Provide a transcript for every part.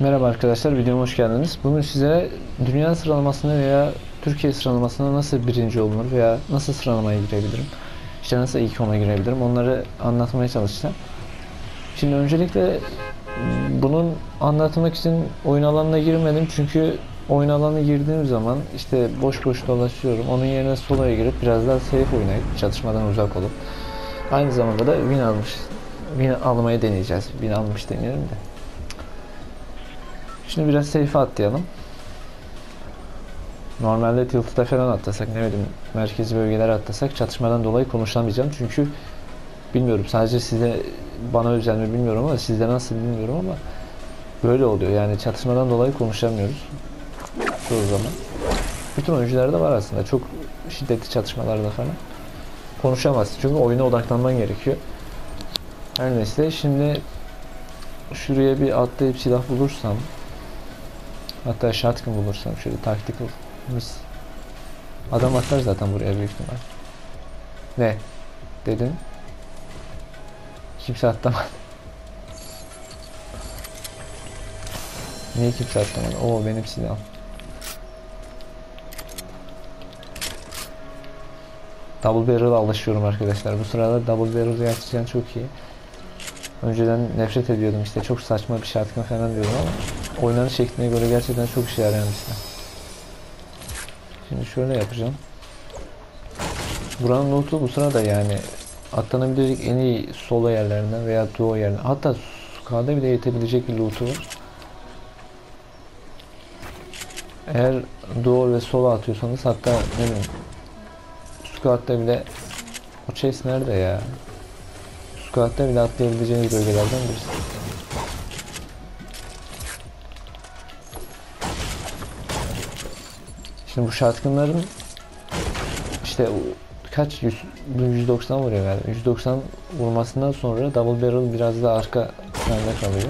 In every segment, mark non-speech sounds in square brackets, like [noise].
Merhaba arkadaşlar, videoma hoş geldiniz. Bugün size dünya sıralamasına veya Türkiye sıralamasına nasıl birinci olunur veya nasıl sıralamaya girebilirim, işte nasıl ilk ona girebilirim onları anlatmaya çalışacağım. Şimdi öncelikle bunun anlatmak için oyun alanına girmedim çünkü oyun alanına girdiğim zaman işte boş boş dolaşıyorum. Onun yerine soloya girip biraz daha safe oynayıp çatışmadan uzak olup aynı zamanda da win almış win almayı deneyeceğiz. Win almış deneyelim de. Şimdi biraz safe atlayalım. Normalde tilt'ta falan atlasak ne bileyim merkezi bölgelere atlasak çatışmadan dolayı konuşamayacağım çünkü bilmiyorum sadece size bana özel mi bilmiyorum ama sizde nasıl bilmiyorum ama böyle oluyor yani çatışmadan dolayı konuşamıyoruz çoğu zaman. Bütün oyuncularda var aslında çok şiddetli çatışmalarda falan konuşamazsın çünkü oyuna odaklanman gerekiyor. Her neyse şimdi şuraya bir atlayıp silah bulursam hatta shotgun bulursam şöyle tactical mis adam atlar zaten buraya büyük ihtimal. Ne dedin kimse atlamadı. [laughs] Niye kimse atlamadı? O benim silahım. Double barrel alışıyorum arkadaşlar. Bu sırada double barrel gerçekten çok iyi. Önceden nefret ediyordum işte çok saçma bir shotgun falan diyordum ama oynanış şekline göre gerçekten çok işe yarayan bir. Şimdi şöyle yapacağım. Buranın loot'u bu sırada yani atlanabilecek en iyi solo yerlerinden veya duo yerlerinden hatta sukada bile yetebilecek bir loot'u var. Eğer duo ve solo atıyorsanız hatta ne bileyim squad'da bile o chase nerede ya? Squad'da bile atlayabileceğiniz bölgelerden birisi. Şimdi bu shotgunların işte kaç 100, 190 vuruyor galiba. 190 vurmasından sonra double barrel biraz da arka planda kalıyor.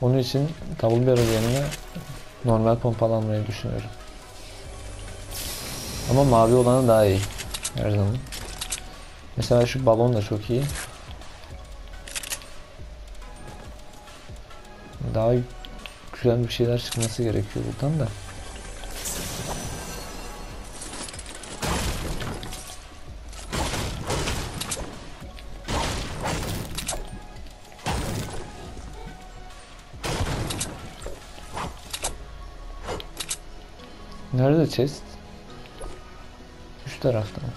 Onun için double barrel yerine normal pompalanmayı düşünüyorum. Ama mavi olanı daha iyi. Her zaman. Mesela şu balon da çok iyi. Daha güzel bir şeyler çıkması gerekiyor buradan da. Nerede chest? Üst tarafta mı?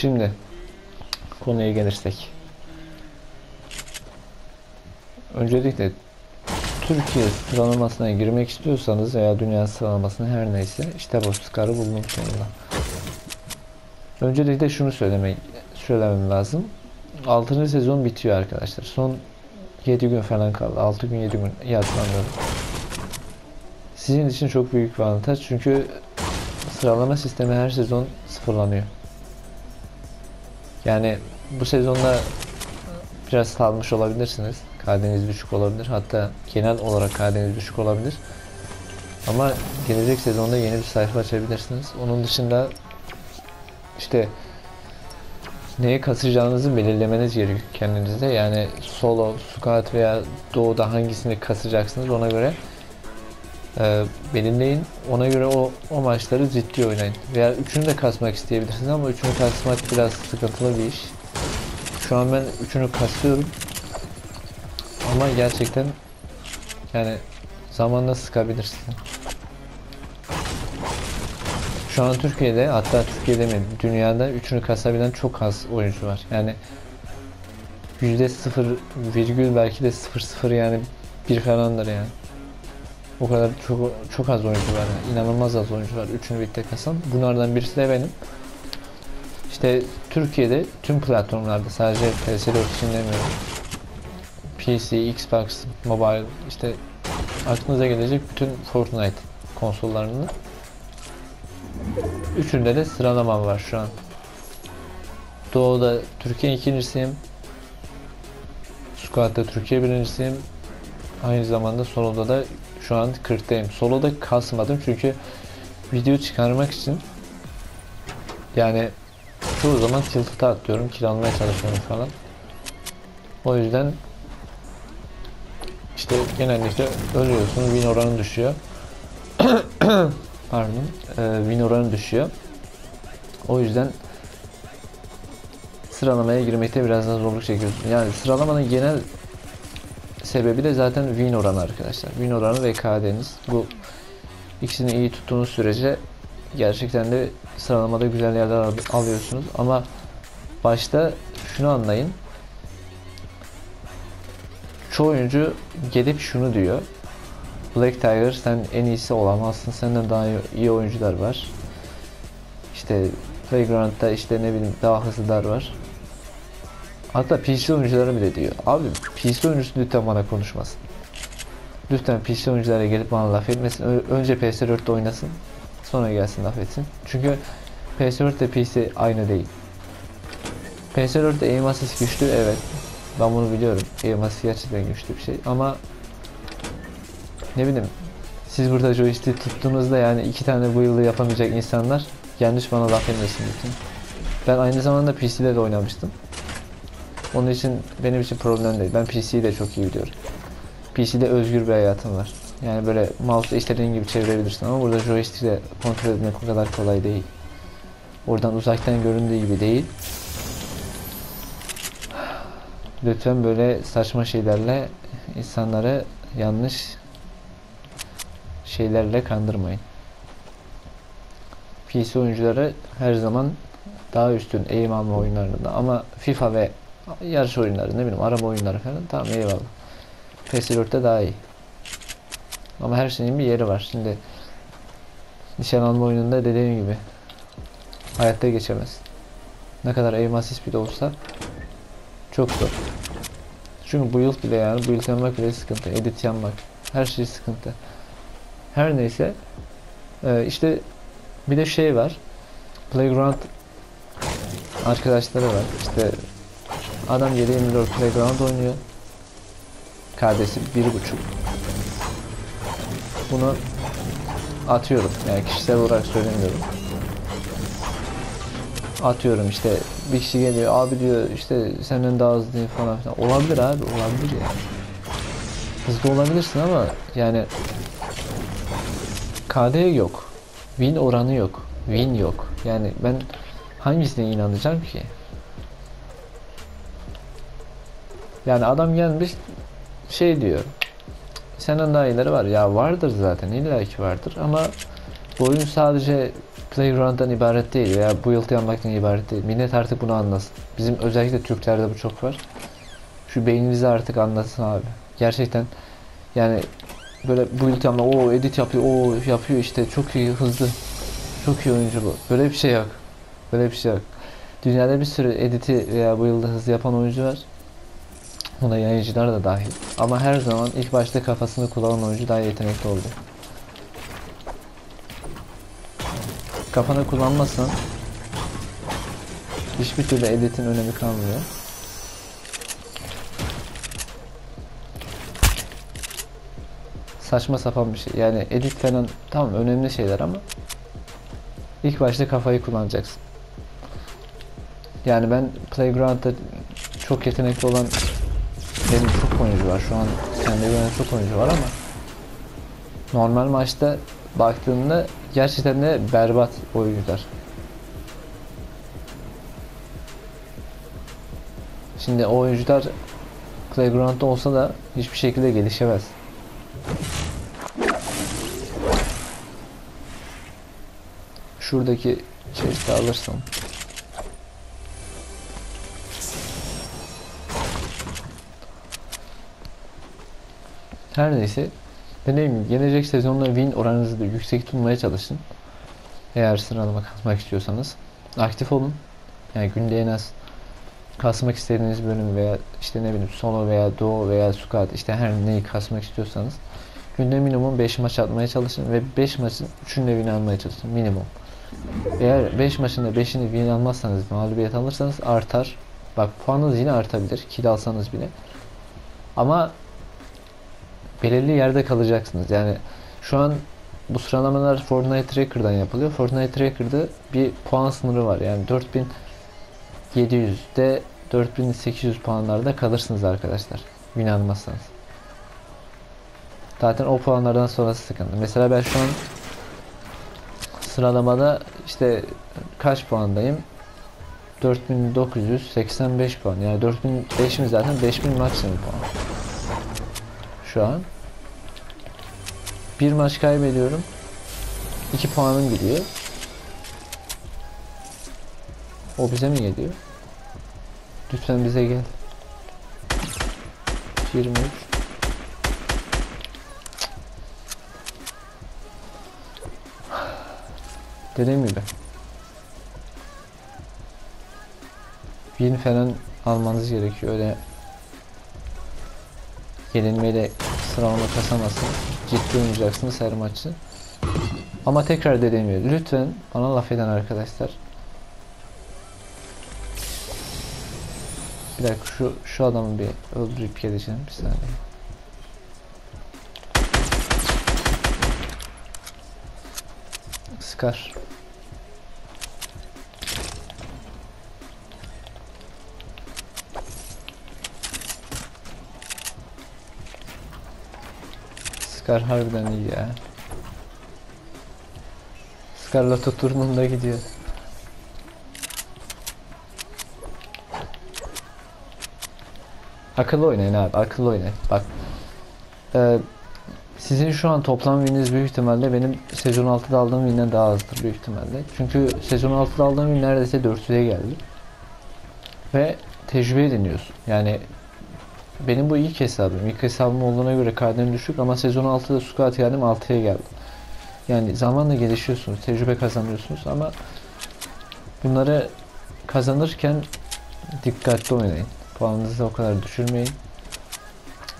Şimdi konuya gelirsek. Öncelikle Türkiye sıralamasına girmek istiyorsanız veya dünya sıralamasına her neyse işte bu skarı bulmak zorunda. Öncelikle şunu söylemek söylemem lazım. 6. sezon bitiyor arkadaşlar. Son 7 gün falan kaldı. 6 gün 7 gün yatlanıyorum. Sizin için çok büyük bir avantaj çünkü sıralama sistemi her sezon sıfırlanıyor. Yani bu sezonda biraz salmış olabilirsiniz. KD'niz düşük olabilir. Hatta genel olarak KD'niz düşük olabilir. Ama gelecek sezonda yeni bir sayfa açabilirsiniz. Onun dışında işte neye kasacağınızı belirlemeniz gerekiyor kendinizde. Yani solo, squad veya doğuda hangisini kasacaksınız ona göre e, belirleyin. Ona göre o, o maçları ciddi oynayın. Veya üçünü de kasmak isteyebilirsiniz ama üçünü kasmak biraz sıkıntılı bir iş. Şu an ben üçünü kasıyorum. Ama gerçekten yani zamanla sıkabilirsin. Şu an Türkiye'de hatta Türkiye'de mi dünyada üçünü kasabilen çok az oyuncu var. Yani yüzde sıfır virgül belki de sıfır sıfır yani bir falandır yani. O kadar çok çok az oyuncu var yani. İnanılmaz az oyuncu var. Üçünü birlikte kasan. Bunlardan birisi de benim. İşte Türkiye'de tüm platformlarda sadece PS4 için demiyorum. PC, Xbox, Mobile işte aklınıza gelecek bütün Fortnite konsollarında Üçünde de sıralamam var şu an. Doğu'da Türkiye ikincisiyim. Squad'da Türkiye birincisiyim. Aynı zamanda soloda da şu an 40'tayım. Soloda kasmadım çünkü video çıkarmak için yani çoğu zaman tilt'e atlıyorum, kill almaya çalışıyorum falan. O yüzden işte genellikle ölüyorsun, win oranı düşüyor. [coughs] Pardon, e, win oranı düşüyor. O yüzden sıralamaya girmekte biraz daha zorluk çekiyorsun. Yani sıralamanın genel sebebi de zaten win oranı arkadaşlar. Win oranı ve KD'niz. Bu ikisini iyi tuttuğunuz sürece gerçekten de sıralamada güzel yerler al- alıyorsunuz. Ama başta şunu anlayın. Çoğu oyuncu gelip şunu diyor. Black Tiger sen en iyisi olamazsın. Senden daha iyi oyuncular var. İşte Playground'da işte ne bileyim daha hızlılar var. Hatta PC oyuncuları bile diyor. Abi PC oyuncusu lütfen bana konuşmasın. Lütfen PC oyunculara gelip bana laf etmesin. Önce PS4'te oynasın. Sonra gelsin laf etsin. Çünkü PS4 ile PC aynı değil. PS4'te aim assist güçlü evet. Ben bunu biliyorum. Aim assist gerçekten güçlü bir şey ama ne bileyim siz burada joystick tuttuğunuzda yani iki tane bu yılı yapamayacak insanlar yanlış bana laf etmesin lütfen. Ben aynı zamanda PC'de de oynamıştım. Onun için benim için problem değil. Ben PC'yi de çok iyi biliyorum. PC'de özgür bir hayatım var. Yani böyle mouse'la istediğin gibi çevirebilirsin ama burada joystick'le kontrol etmek o kadar kolay değil. Oradan uzaktan göründüğü gibi değil. Lütfen böyle saçma şeylerle insanları yanlış şeylerle kandırmayın. PC oyuncuları her zaman daha üstün aim alma oyunlarında ama FIFA ve yarış oyunları ne bileyim araba oyunları falan tamam eyvallah. PS4'te daha iyi. Ama her şeyin bir yeri var. Şimdi nişan alma oyununda dediğim gibi hayatta geçemez. Ne kadar aim assist bile olsa çok zor. Çünkü bu yıl bile yani bu yıl yanmak bile sıkıntı. Edit yanmak. Her şey sıkıntı. Her neyse e, işte bir de şey var. Playground arkadaşları var. İşte adam 7-24 Playground oynuyor. Kardeşi bir buçuk. Bunu atıyorum. Yani kişisel olarak söylemiyorum. Atıyorum işte bir kişi geliyor abi diyor işte senden daha hızlı falan filan. Olabilir abi olabilir yani. Hızlı olabilirsin ama yani KD yok. Win oranı yok. Win yok. Yani ben hangisine inanacağım ki? Yani adam gelmiş şey diyor. Senden daha iyileri var. Ya vardır zaten. İlla ki vardır ama bu oyun sadece Playground'dan ibaret değil veya bu yıltı yanmaktan ibaret değil. Millet artık bunu anlasın. Bizim özellikle Türklerde bu çok var. Şu beyninizi artık anlasın abi. Gerçekten yani böyle bu yıltı yanma o edit yapıyor o yapıyor işte çok iyi hızlı çok iyi oyuncu bu. Böyle bir şey yok. Böyle bir şey yok. Dünyada bir sürü editi veya bu yılda hızlı yapan oyuncu var. Buna yayıncılar da dahil. Ama her zaman ilk başta kafasını kullanan oyuncu daha yetenekli oldu. Kafanı kullanmazsan hiçbir türlü editin önemi kalmıyor. Saçma sapan bir şey. Yani edit falan tamam önemli şeyler ama ilk başta kafayı kullanacaksın. Yani ben Playground'da çok yetenekli olan benim çok oyuncu var. Şu an kendi gören çok oyuncu var ama normal maçta baktığımda gerçekten de berbat oyuncular. Şimdi o oyuncular Playground'da olsa da hiçbir şekilde gelişemez. Şuradaki chest'i alırsam Her neyse dediğim gelecek sezonda win oranınızı da yüksek tutmaya çalışın. Eğer sıralama kasmak istiyorsanız aktif olun. Yani günde en az kasmak istediğiniz bölüm veya işte ne bileyim solo veya duo veya squad işte her neyi kasmak istiyorsanız günde minimum 5 maç atmaya çalışın ve 5 maçın 3'ünü de win almaya çalışın minimum. Eğer 5 maçın da 5'ini win almazsanız mağlubiyet alırsanız artar. Bak puanınız yine artabilir kill alsanız bile. Ama belirli yerde kalacaksınız. Yani şu an bu sıralamalar Fortnite Tracker'dan yapılıyor. Fortnite Tracker'da bir puan sınırı var. Yani 4700'de 4800 puanlarda kalırsınız arkadaşlar. Win. Zaten o puanlardan sonrası sıkıntı. Mesela ben şu an sıralamada işte kaç puandayım? 4985 puan. Yani 4000 5000 zaten 5000 maksimum puan. Şu an bir maç kaybediyorum. 2 puanım gidiyor. O bize mi geliyor? Lütfen bize gel. 23 Dediğim gibi. Win falan almanız gerekiyor. Öyle yenilmeyle sıralama kasamazsınız. Ciddi oynayacaksınız her maçı. Ama tekrar dediğim gibi lütfen bana laf eden arkadaşlar. Bir dakika şu şu adamı bir öldürüp geleceğim bir saniye. Scar. Scar harbiden iyi ya. Scar'la tuturnumda gidiyor. Akıllı oynayın abi, akıllı oynayın. Bak, e, sizin şu an toplam wininiz büyük ihtimalle benim sezon 6'da aldığım winden daha azdır büyük ihtimalle. Çünkü sezon 6'da aldığım win neredeyse 400'e geldi. Ve tecrübe ediniyorsun. Yani benim bu ilk hesabım. İlk hesabım olduğuna göre kadem düşük ama sezon 6'da squat geldim 6'ya geldim. Yani zamanla gelişiyorsunuz, tecrübe kazanıyorsunuz ama bunları kazanırken dikkatli oynayın. Puanınızı o kadar düşürmeyin.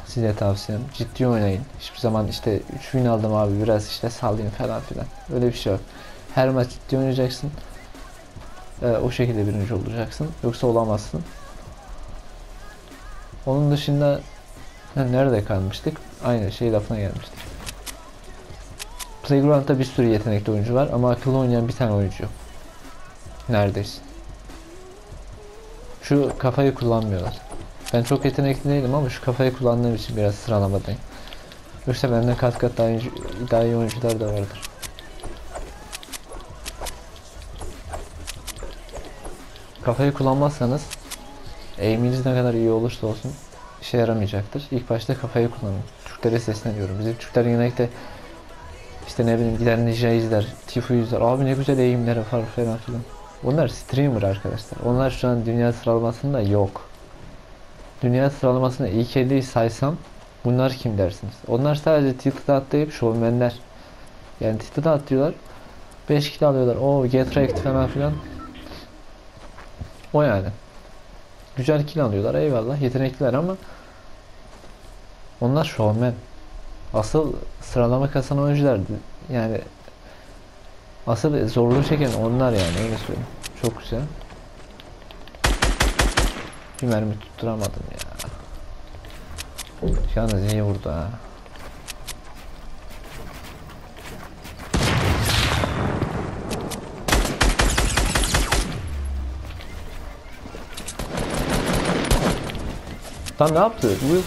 Size tavsiyem. Ciddi oynayın. Hiçbir zaman işte 3 win aldım abi biraz işte sallayayım falan filan. Öyle bir şey yok. Her maç ciddi oynayacaksın. Ee, o şekilde birinci olacaksın. Yoksa olamazsın. Onun dışında ha, nerede kalmıştık? Aynı şey lafına gelmiştik. Playground'da bir sürü yetenekli oyuncu var ama akıllı oynayan bir tane oyuncu yok. Neredeyse. Şu kafayı kullanmıyorlar. Ben çok yetenekli değilim ama şu kafayı kullandığım için biraz sıralamadayım. Yoksa benden kat kat daha iyi, daha iyi oyuncular da vardır. Kafayı kullanmazsanız aim'iniz ne kadar iyi olursa olsun işe yaramayacaktır. İlk başta kafayı kullanın. Türklere sesleniyorum. Bizim Türkler genellikle işte ne bileyim gider Ninja izler, Tifu izler. Abi ne güzel eğimleri var falan filan. Onlar streamer arkadaşlar. Onlar şu an dünya sıralamasında yok. Dünya sıralamasında ilk 50'yi saysam bunlar kim dersiniz? Onlar sadece title'da atlayıp şovmenler. Yani title'da atlıyorlar. 5 kill alıyorlar. O get wrecked falan filan. O yani. Güzel kill alıyorlar eyvallah yetenekliler ama onlar şovmen. Asıl sıralama kasan oyuncular yani asıl zorluğu çeken onlar yani öyle söyleyeyim. Çok güzel. Bir mermi tutturamadım ya. Yalnız iyi vurdu ha. Lan ne yaptı? Bu yıl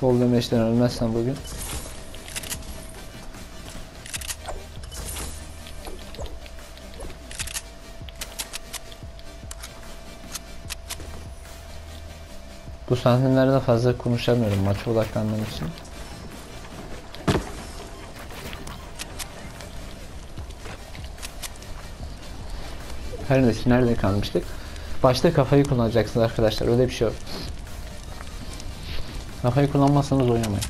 Sol demeçten ölmezsen bugün. Bu sahnelerde fazla konuşamıyorum maça odaklandığım için. Her neyse nerede kalmıştık? Başta kafayı kullanacaksınız arkadaşlar öyle bir şey yok. Kafayı kullanmazsanız oynamayın.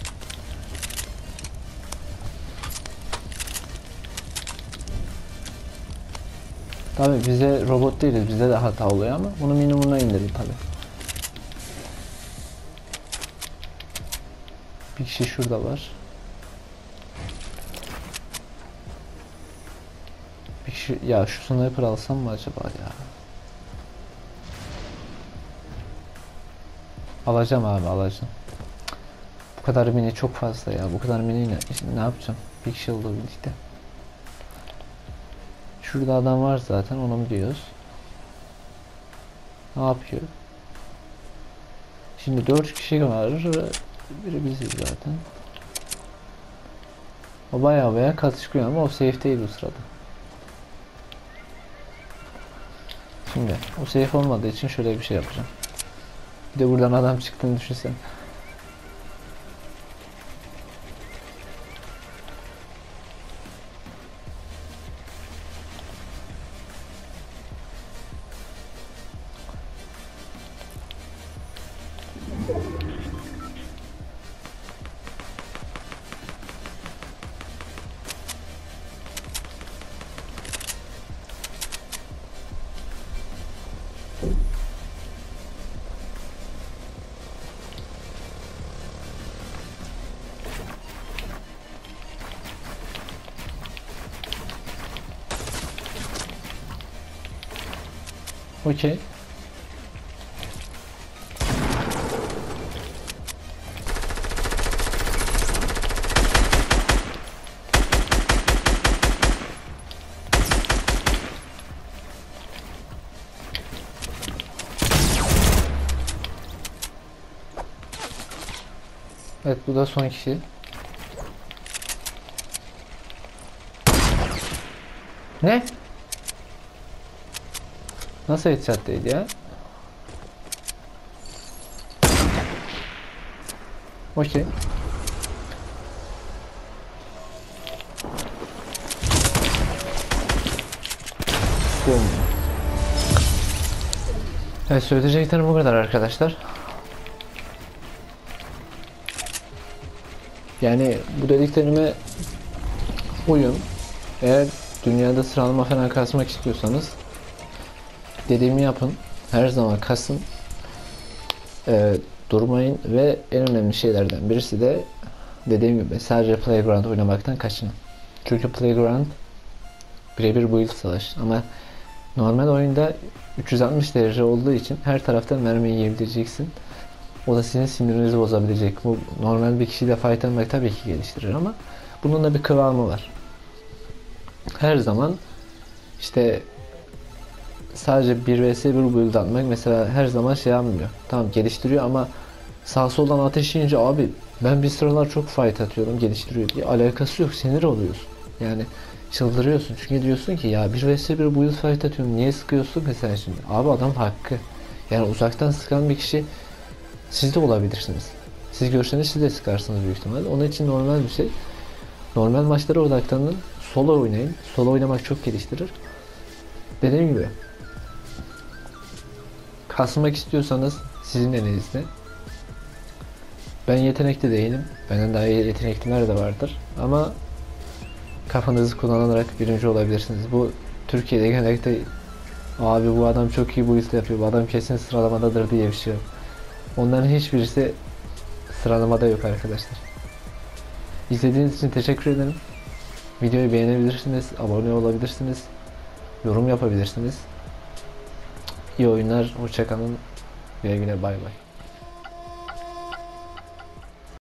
Tabi bize robot değiliz. Bize de hata oluyor ama bunu minimumuna indirin tabi. Bir kişi şurada var. Bir kişi ya şu sniper alsam mı acaba ya? Alacağım abi alacağım. Kadar mini çok fazla ya. Bu kadar miniyle şimdi ne yapacağım? Oldu birlikte. Şurada adam var zaten onu biliyoruz. Ne yapıyor? Şimdi 4 kişi var. Biri biziz zaten. O baya baya katışkıyor ama o safe değil bu sırada. Şimdi o safe olmadığı için şöyle bir şey yapacağım. Bir de buradan adam çıktığını düşünsen. Okey. Evet bu da son kişi. Ne? Nasıl headshot değdi ya? Okey. Boom. Evet söyleyeceklerim bu kadar arkadaşlar. Yani bu dediklerime uyun. Eğer dünyada sıralama falan kasmak istiyorsanız dediğimi yapın. Her zaman kasın. Ee, durmayın ve en önemli şeylerden birisi de dediğim gibi sadece Playground oynamaktan kaçının. Çünkü Playground birebir build savaş ama normal oyunda 360 derece olduğu için her taraftan mermiyi yiyebileceksin. O da sizin sinirinizi bozabilecek. Bu normal bir kişiyle fight etmek tabii ki geliştirir ama bunun da bir kıvamı var. Her zaman işte sadece 1 vs 1 build atmak mesela her zaman şey yapmıyor. Tamam geliştiriyor ama sağ soldan ateş yiyince abi ben bir sıralar çok fight atıyorum geliştiriyor diye alakası yok sinir oluyorsun. Yani çıldırıyorsun çünkü diyorsun ki ya 1 vs 1 build fight atıyorum niye sıkıyorsun ki sen şimdi? Abi adam hakkı. Yani uzaktan sıkan bir kişi siz de olabilirsiniz. Siz görseniz siz de sıkarsınız büyük ihtimal. Onun için normal bir şey. Normal maçlara odaklanın. Solo oynayın. Solo oynamak çok geliştirir. Dediğim gibi kasmak istiyorsanız sizin elinizde. Ben yetenekli değilim. Benden daha iyi yetenekliler de vardır. Ama kafanızı kullanarak birinci olabilirsiniz. Bu Türkiye'de genellikle abi bu adam çok iyi bu işle yapıyor. Bu adam kesin sıralamadadır diye bir şey yok. Onların hiçbirisi sıralamada yok arkadaşlar. İzlediğiniz için teşekkür ederim. Videoyu beğenebilirsiniz, abone olabilirsiniz, yorum yapabilirsiniz. İyi oyunlar, hoşçakalın. Güle güle bay bay.